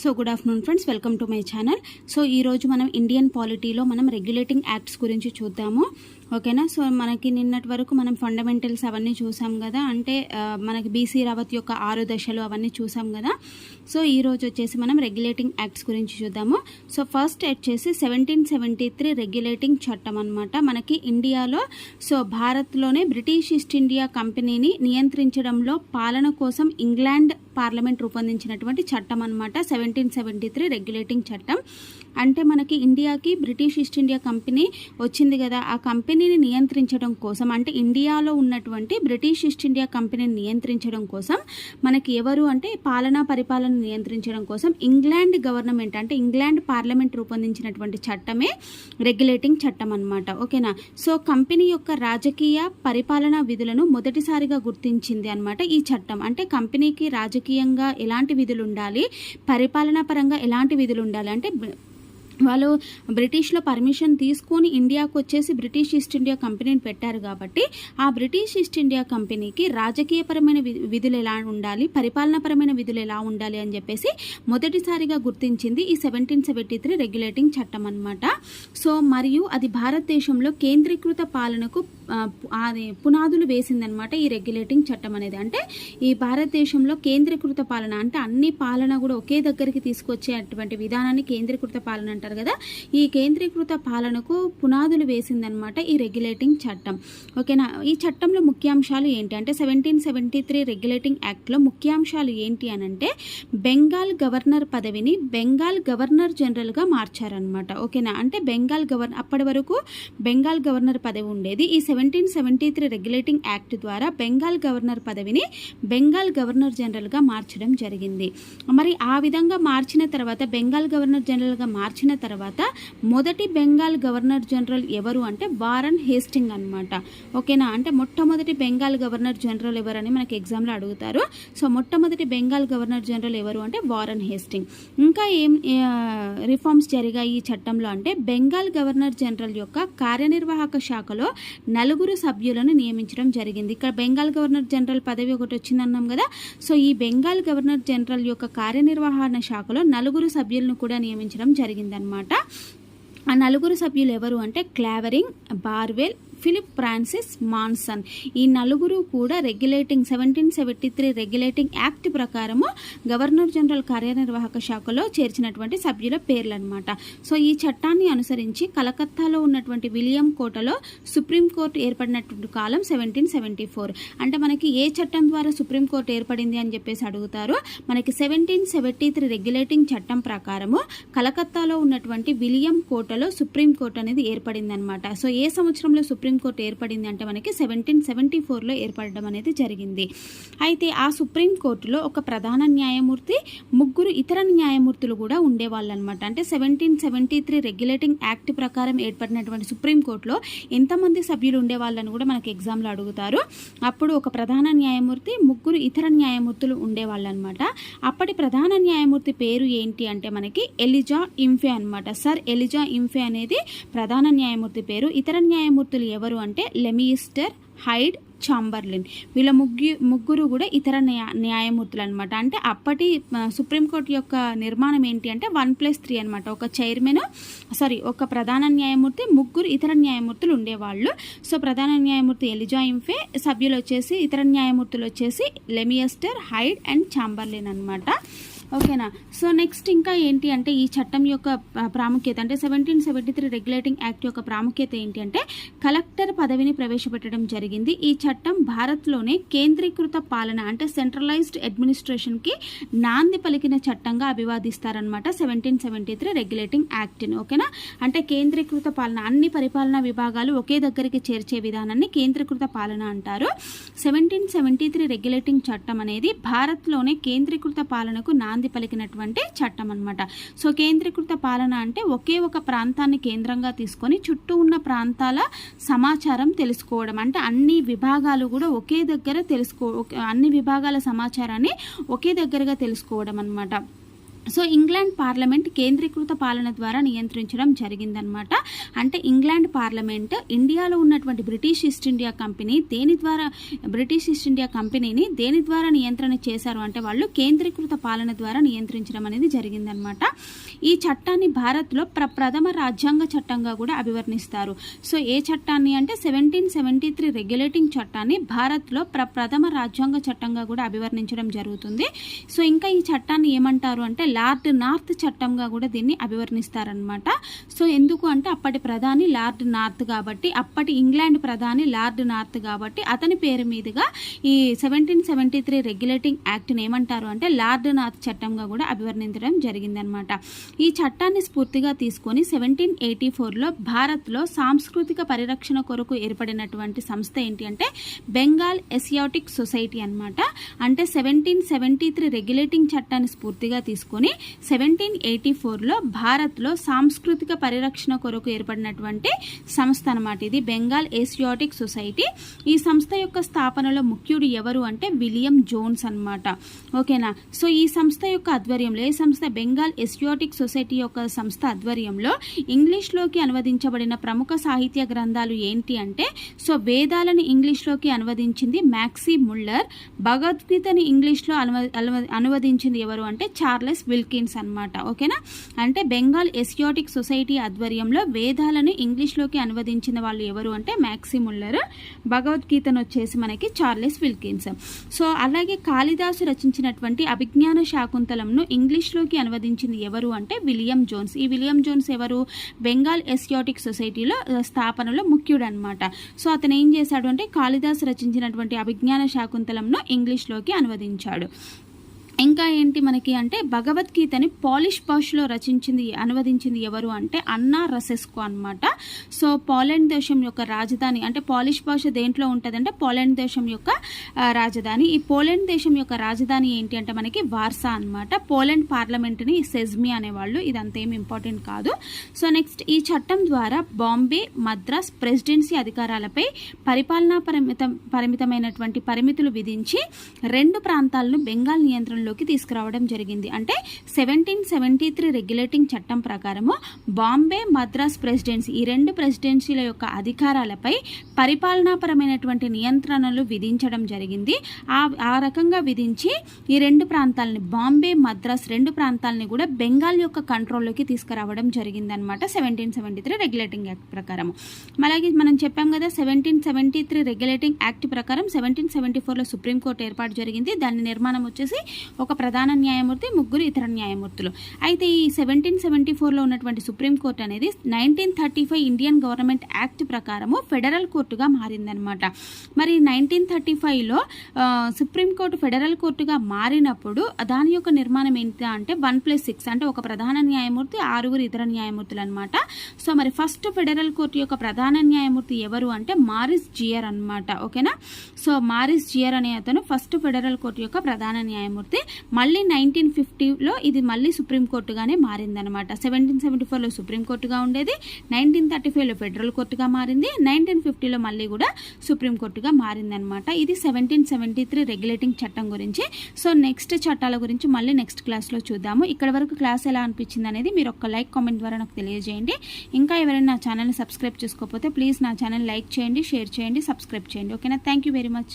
So good afternoon friends welcome to my channel so ఈరోజు మనం Indian పాలిటీలో మనం regulating acts గురించి చూద్దాము. ఓకేనా సో మనకి నిన్నటి వరకు మనం ఫండమెంటల్స్ అవన్నీ చూసాం కదా. అంటే మనకి బీసీ రావత్ యొక్క ఆరు దశలు అవన్నీ చూసాం కదా. సో ఈ రోజు వచ్చేసి మనం రెగ్యులేటింగ్ యాక్ట్స్ గురించి చూద్దాము. సో ఫస్ట్ వచ్చేసి సెవెంటీన్ సెవెంటీ త్రీ రెగ్యులేటింగ్ చట్టం అనమాట మనకి ఇండియాలో సో భారత్లోనే బ్రిటిష్ ఈస్ట్ ఇండియా కంపెనీని నియంత్రించడంలో పాలన కోసం ఇంగ్లాండ్ పార్లమెంట్ రూపొందించినటువంటి చట్టం అనమాట సెవెంటీన్ సెవెంటీ త్రీ రెగ్యులేటింగ్ చట్టం. అంటే మనకి ఇండియాకి బ్రిటిష్ ఈస్ట్ ఇండియా కంపెనీ వచ్చింది కదా ఆ కంపెనీని నియంత్రించడం కోసం అంటే ఇండియాలో ఉన్నటువంటి బ్రిటిష్ ఈస్ట్ ఇండియా కంపెనీని నియంత్రించడం కోసం మనకి ఎవరు అంటే పాలనా పరిపాలన నియంత్రించడం కోసం ఇంగ్లాండ్ గవర్నమెంట్ అంటే ఇంగ్లాండ్ పార్లమెంట్ రూపొందించినటువంటి చట్టమే రెగ్యులేటింగ్ చట్టం అనమాట ఓకేనా? సో కంపెనీ యొక్క రాజకీయ పరిపాలనా విధులను మొదటిసారిగా గుర్తించింది అనమాట ఈ చట్టం. అంటే కంపెనీకి రాజకీయ రాజకీయంగా ఎలాంటి విధులు ఉండాలి పరిపాలనా పరంగా ఎలాంటి విధులు ఉండాలి అంటే వాళ్ళు బ్రిటిష్లో పర్మిషన్ తీసుకొని ఇండియాకు వచ్చేసి బ్రిటిష్ ఈస్ట్ ఇండియా కంపెనీని పెట్టారు కాబట్టి ఆ బ్రిటిష్ ఈస్ట్ ఇండియా కంపెనీకి రాజకీయపరమైన వి- విధులు ఎలా ఉండాలి పరిపాలనాపరమైన విధులు ఎలా ఉండాలి అని చెప్పేసి మొదటిసారిగా గుర్తించింది ఈ సెవెంటీన్ సెవెంటీ త్రీ రెగ్యులేటింగ్ చట్టం అనమాట సో మరియు అది భారతదేశంలో కేంద్రీకృత పాలనకు అది పునాదులు వేసిందనమాట ఈ రెగ్యులేటింగ్ చట్టం అనేది. అంటే ఈ భారతదేశంలో కేంద్రీకృత పాలన అంటే అన్ని పాలన కూడా ఒకే దగ్గరికి తీసుకొచ్చేటువంటి విధానాన్ని కేంద్రీకృత పాలన అంటారు. కదా ఈ కేంద్రీకృత పాలనకు పునాదులు వేసిందనమాట ఈ రెగ్యులేటింగ్ చట్టం. ఓకేనా? ఈ చట్టంలో ముఖ్యాంశాలు ఏంటి? అంటే సెవెంటీన్ సెవెంటీ త్రీ రెగ్యులేటింగ్ యాక్ట్లో ముఖ్యాంశాలు ఏంటి అని అంటే బెంగాల్ గవర్నర్ పదవిని బెంగాల్ గవర్నర్ జనరల్గా మార్చారనమాట ఓకేనా? అంటే బెంగాల్ గవర్నర్ అప్పటి వరకు బెంగాల్ గవర్నర్ పదవి ఉండేది. ఈ seventeen seventy three regulating act ద్వారా బెంగాల్ గవర్నర్ పదవిని బెంగాల్ గవర్నర్ జనరల్గా మార్చడం జరిగింది. మరి ఆ విధంగా మార్చిన తర్వాత బెంగాల్ గవర్నర్ జనరల్గా మార్చిన తర్వాత మొదటి బెంగాల్ గవర్నర్ జనరల్ ఎవరు అంటే వారన్ హేస్టింగ్ అన్నమాట. ఓకేనా? అంటే మొట్టమొదటి బెంగాల్ గవర్నర్ జనరల్ ఎవరని మనకి ఎగ్జామ్లో అడుగుతారు. సో మొట్టమొదటి బెంగాల్ గవర్నర్ జనరల్ ఎవరు అంటే వారన్ హేస్టింగ్. ఇంకా ఏం రిఫార్మ్స్ జరిగాయి ఈ చట్టంలో అంటే బెంగాల్ గవర్నర్ జనరల్ యొక్క కార్యనిర్వాహక శాఖలో నలుగురు సభ్యులను నియమించడం జరిగింది. ఇక్కడ బెంగాల్ గవర్నర్ జనరల్ పదవి ఒకటి వచ్చిందన్నాం కదా. సో ఈ బెంగాల్ గవర్నర్ జనరల్ యొక్క కార్యనిర్వహణ శాఖలో నలుగురు సభ్యులను కూడా నియమించడం జరిగిందనమాట ఆ నలుగురు సభ్యులు ఎవరు అంటే Clavering Barwell Philip Francis Monson. ఈ నలుగురు కూడా regulating seventeen seventy three regulating act ప్రకారము గవర్నర్ జనరల్ కార్యనిర్వాహక శాఖలో చేర్చినటువంటి సభ్యుల పేర్లు అనమాట సో ఈ చట్టాన్ని అనుసరించి కలకత్తాలో ఉన్నటువంటి విలియం కోటలో సుప్రీంకోర్టు ఏర్పడినటువంటి కాలం సెవెంటీన్ సెవెంటీ ఫోర్. అంటే మనకి ఏ చట్టం ద్వారా సుప్రీంకోర్టు ఏర్పడింది అని చెప్పేసి అడుగుతారు. మనకి సెవెంటీన్ సెవెంటీ త్రీ రెగ్యులేటింగ్ చట్టం ప్రకారము కలకత్తాలో ఉన్నటువంటి విలియం కోటలో సుప్రీంకోర్టు అనేది ఏర్పడింది అనమాట సో ఏ సంవత్సరంలో సుప్రీంకోర్టు ఏర్పడింది అంటే మనకి సెవెంటీన్ సెవెంటీ ఫోర్లో ఏర్పడడం అనేది జరిగింది. అయితే ఆ సుప్రీంకోర్టులో ఒక ప్రధాన న్యాయమూర్తి ముగ్గురు ఇతర న్యాయమూర్తులు కూడా ఉండేవాళ్ళు అనమాట అంటే seventeen seventy three regulating act ప్రకారం ఏర్పడినటువంటి సుప్రీంకోర్టులో ఎంతమంది సభ్యులు ఉండేవాళ్ళని కూడా మనకి ఎగ్జామ్లో అడుగుతారు. అప్పుడు ఒక ప్రధాన న్యాయమూర్తి ముగ్గురు ఇతర న్యాయమూర్తులు ఉండేవాళ్ళు అనమాట అప్పటి ప్రధాన న్యాయమూర్తి పేరు ఏంటి అంటే మనకి ఎలిజా ఇంఫే అనమాట సార్ ఎలిజా ఇంఫే అనేది ప్రధాన న్యాయమూర్తి పేరు. ఇతర న్యాయమూర్తులు ఎవరు అంటే లెమిస్టర్ హైడ్ చాంబర్లిన్. వీళ్ళ ముగ్గు ముగ్గురు కూడా ఇతర న్యాయ న్యాయమూర్తులు అనమాట అంటే అప్పటి సుప్రీంకోర్టు యొక్క నిర్మాణం ఏంటి అంటే వన్ ప్లస్ త్రీ అనమాట ఒక చైర్మన్ సారీ ఒక ప్రధాన న్యాయమూర్తి ముగ్గురు ఇతర న్యాయమూర్తులు ఉండేవాళ్ళు. సో ప్రధాన న్యాయమూర్తి ఎలిజా ఇంఫే సభ్యులు వచ్చేసి ఇతర న్యాయమూర్తులు వచ్చేసి లెమియస్టర్ హైడ్ అండ్ చాంబర్లిన్ అనమాట ఓకేనా? సో నెక్స్ట్ ఇంకా ఏంటి అంటే ఈ చట్టం యొక్క ప్రాముఖ్యత అంటే seventeen seventy three regulating act యొక్క ప్రాముఖ్యత ఏంటి అంటే కలెక్టర్ పదవిని ప్రవేశపెట్టడం జరిగింది. ఈ చట్టం భారత్లోనే కేంద్రీకృత పాలన అంటే సెంట్రలైజ్డ్ అడ్మినిస్ట్రేషన్కి నాంది పలికిన చట్టంగా అభివాదిస్తారనమాట సెవెంటీన్ సెవెంటీ త్రీ రెగ్యులేటింగ్ యాక్ట్ని ఓకేనా? అంటే కేంద్రీకృత పాలన అన్ని పరిపాలనా విభాగాలు ఒకే దగ్గరికి చేర్చే విధానాన్ని కేంద్రీకృత పాలన అంటారు. సెవెంటీన్ సెవెంటీ త్రీ రెగ్యులేటింగ్ చట్టం అనేది భారత్లోనే కేంద్రీకృత పాలనకు నా నాంది పలికినటువంటి చట్టం అనమాట సో కేంద్రీకృత పాలన అంటే ఒకే ఒక ప్రాంతాన్ని కేంద్రంగా తీసుకొని చుట్టూ ఉన్న ప్రాంతాల సమాచారం తెలుసుకోవడం. అంటే అన్ని విభాగాలు కూడా ఒకే దగ్గర తెలుసుకో ఒక- అన్ని విభాగాల సమాచారాన్ని ఒకే దగ్గరగా తెలుసుకోవడం అనమాట సో ఇంగ్లాండ్ పార్లమెంట్ కేంద్రీకృత పాలన ద్వారా నియంత్రించడం జరిగిందనమాట అంటే ఇంగ్లాండ్ పార్లమెంట్ ఇండియాలో ఉన్నటువంటి బ్రిటిష్ ఈస్ట్ ఇండియా కంపెనీ దేని ద్వారా బ్రిటిష్ ఈస్ట్ ఇండియా కంపెనీని దేని ద్వారా నియంత్రణ చేశారు అంటే వాళ్ళు కేంద్రీకృత పాలన ద్వారా నియంత్రించడం అనేది జరిగిందనమాట ఈ చట్టాన్ని భారత్లో ప్ర ప్రథమ రాజ్యాంగ చట్టంగా కూడా అభివర్ణిస్తారు. సో ఏ చట్టాన్ని అంటే సెవెంటీన్ సెవెంటీ త్రీ రెగ్యులేటింగ్ చట్టాన్ని భారత్లో ప్ర ప్రథమ రాజ్యాంగ చట్టంగా కూడా అభివర్ణించడం జరుగుతుంది. సో ఇంకా ఈ చట్టాన్ని ఏమంటారు అంటే లార్డ్ నార్త్ చట్టంగా కూడా దీన్ని అభివర్ణిస్తారనమాట సో ఎందుకు అంటే అప్పటి ప్రధాని లార్డ్ నార్త్ కాబట్టి అప్పటి ఇంగ్లాండ్ ప్రధాని లార్డ్ నార్త్ కాబట్టి అతని పేరు మీదుగా ఈ సెవెంటీన్ సెవెంటీ త్రీ రెగ్యులేటింగ్ యాక్ట్ని ఏమంటారు అంటే లార్డ్ నార్త్ చట్టంగా కూడా అభివర్ణించడం జరిగిందనమాట ఈ చట్టాన్ని స్ఫూర్తిగా తీసుకొని సెవెంటీన్ ఎయిటీ ఫోర్లో భారత్లో సాంస్కృతిక పరిరక్షణ కొరకు ఏర్పడినటువంటి సంస్థ ఏంటి అంటే బెంగాల్ ఎసియాటిక్ సొసైటీ అనమాట అంటే సెవెంటీన్ సెవెంటీ త్రీ రెగ్యులేటింగ్ చట్టాన్ని స్ఫూర్తిగా తీసుకొని సెవెంటీన్ ఎయిటీ ఫోర్లో భారత్లో సాంస్కృతిక పరిరక్షణ కొరకు ఏర్పడినటువంటి సంస్థ అనమాట ఇది బెంగాల్ ఏసియాటిక్ సొసైటీ. ఈ సంస్థ యొక్క స్థాపనలో ముఖ్యుడు ఎవరు అంటే విలియం జోన్స్ అనమాట ఓకేనా? సో ఈ సంస్థ యొక్క ఆధ్వర్యంలో ఏ సంస్థ? బెంగాల్ ఎసియోటిక్ సొసైటీ యొక్క సంస్థ ఆధ్వర్యంలో ఇంగ్లీష్లోకి అనువదించబడిన ప్రముఖ సాహిత్య గ్రంథాలు ఏంటి అంటే సో వేదాలను ఇంగ్లీష్లోకి అనువదించింది మ్యాక్సీ ముల్లర్ భగవద్గీతని ఇంగ్లీష్లో అనువ అనువ- అనువదించింది ఎవరు అంటే చార్లెస్ విల్కిన్స్ అనమాట ఓకేనా? అంటే బెంగాల్ ఎసియాటిక్ సొసైటీ ఆధ్వర్యంలో వేదాలను ఇంగ్లీష్లోకి అనువదించిన వాళ్ళు ఎవరు అంటే మ్యాక్సిముల్లర్ భగవద్గీతను వచ్చేసి మనకి చార్లెస్ విల్కిన్స్. సో అలాగే కాళిదాసు రచించినటువంటి అభిజ్ఞాన శాకుంతలంను ఇంగ్లీష్లోకి అనువదించింది ఎవరు అంటే విలియం జోన్స్. ఈ విలియం జోన్స్ ఎవరు? బెంగాల్ ఎసియాటిక్ సొసైటీలో స్థాపనలో ముఖ్యుడు అనమాట సో అతను ఏం చేశాడు అంటే కాళిదాసు రచించినటువంటి అభిజ్ఞాన శాకుంతలంను ఇంగ్లీష్లోకి అనువదించాడు. ఇంకా ఏంటి మనకి అంటే భగవద్గీతని పాలిష్ భాషలో రచించింది అనువదించింది ఎవరు అంటే అన్నా రసెస్కో అనమాట సో పోలాండ్ దేశం యొక్క రాజధాని అంటే పాలిష్ భాష దేంట్లో ఉంటుందంటే పోలాండ్ దేశం యొక్క రాజధాని. ఈ పోలాండ్ దేశం యొక్క రాజధాని ఏంటి అంటే మనకి వార్సా అన్నమాట. పోలాండ్ పార్లమెంట్ని సెజ్మి అనేవాళ్ళు. ఇదంతా ఏమి ఇంపార్టెంట్ కాదు. సో నెక్స్ట్ ఈ చట్టం ద్వారా బాంబే మద్రాస్ ప్రెసిడెన్సీ అధికారాలపై పరిపాలనా పరిమితం పరిమితమైనటువంటి పరిమితులు విధించి రెండు ప్రాంతాలను బెంగాల్ నియంత్రణలోకి తీసుకురావడం జరిగింది. అంటే సెవెంటీన్ సెవెంటీ త్రీ రెగ్యులేటింగ్ చట్టం ప్రకారము బాంబే మద్రాస్ ప్రెసిడెన్సీ ఈ రెండు ప్రెసిడెన్సీల యొక్క అధికారాలపై పరిపాలనాపరమైనటువంటి నియంత్రణలు విధించడం జరిగింది. ఆ ఆ రకంగా విధించి ఈ రెండు ప్రాంతాలని బాంబే మద్రాస్ రెండు ప్రాంతాలని కూడా బెంగాల్ యొక్క కంట్రోల్లోకి తీసుకురావడం జరిగిందనమాట seventeen seventy three regulating act ప్రకారం అలాగే మనం చెప్పాం కదా seventeen seventy three regulating act ప్రకారం సెవెంటీన్ సెవెంటీ ఫోర్లో సుప్రీంకోర్టు ఏర్పాటు జరిగింది. దాని నిర్మాణం వచ్చేసి ఒక ప్రధాన న్యాయమూర్తి ముగ్గురు ఇతర న్యాయమూర్తులు. అయితే ఈ సెవెంటీన్ సెవెంటీ ఫోర్లో ఉన్నటువంటి సుప్రీంకోర్టు అనేది nineteen thirty five Indian government act ప్రకారము ఫెడరల్ కోర్టుగా మారిందనమాట. మరి నైన్టీన్ థర్టీ ఫైవ్లో సుప్రీంకోర్టు ఫెడరల్ కోర్టుగా మారినప్పుడు దాని యొక్క నిర్మాణం ఏంటి అంటే వన్ ప్లస్ సిక్స్ అంటే ఒక ప్రధాన న్యాయమూర్తి ఆరుగురు ఇతర న్యాయమూర్తులు అనమాట సో మరి ఫస్ట్ ఫెడరల్ కోర్టు యొక్క ప్రధాన న్యాయమూర్తి ఎవరు అంటే మారిస్ జియర్ అనమాట. ఓకేనా? సో మారిస్ జియర్ అనే అతను ఫస్ట్ ఫెడరల్ కోర్టు యొక్క ప్రధాన న్యాయమూర్తి. మళ్ళీ నైన్టీన్ ఫిఫ్టీలో ఇది మళ్ళీ సుప్రీంకోర్టుగానే మారిందనమాట సెవెంటీన్ సెవెంటీ ఫోర్లో సుప్రీంకోర్టుగా ఉండేది నైన్టీన్ థర్టీ ఫైవ్లో ఫెడరల్ కోర్టుగా మారింది నైన్టీన్ ఫిఫ్టీలో మళ్ళీ కూడా సుప్రీంకోర్టుగా మారిందనమాట ఇది సెవెంటీన్ సెవెంటీ త్రీ రెగ్యులేటింగ్ చట్టం గురించి. సో నెక్స్ట్ చట్టాల గురించి మళ్ళీ నెక్స్ట్ క్లాస్లో చూద్దాము. ఇక్కడ వరకు క్లాస్ ఎలా అనిపించింది అనేది మీరు ఒక లైక్ కామెంట్ ద్వారా నాకు తెలియజేయండి. ఇంకా ఎవరైనా నా ఛానల్ని సబ్స్క్రైబ్ చేసుకోకపోతే ప్లీజ్ నా ఛానల్ లైక్ చేయండి షేర్ చేయండి సబ్స్క్రైబ్ చేయండి. ఓకేనా? Thank you very much.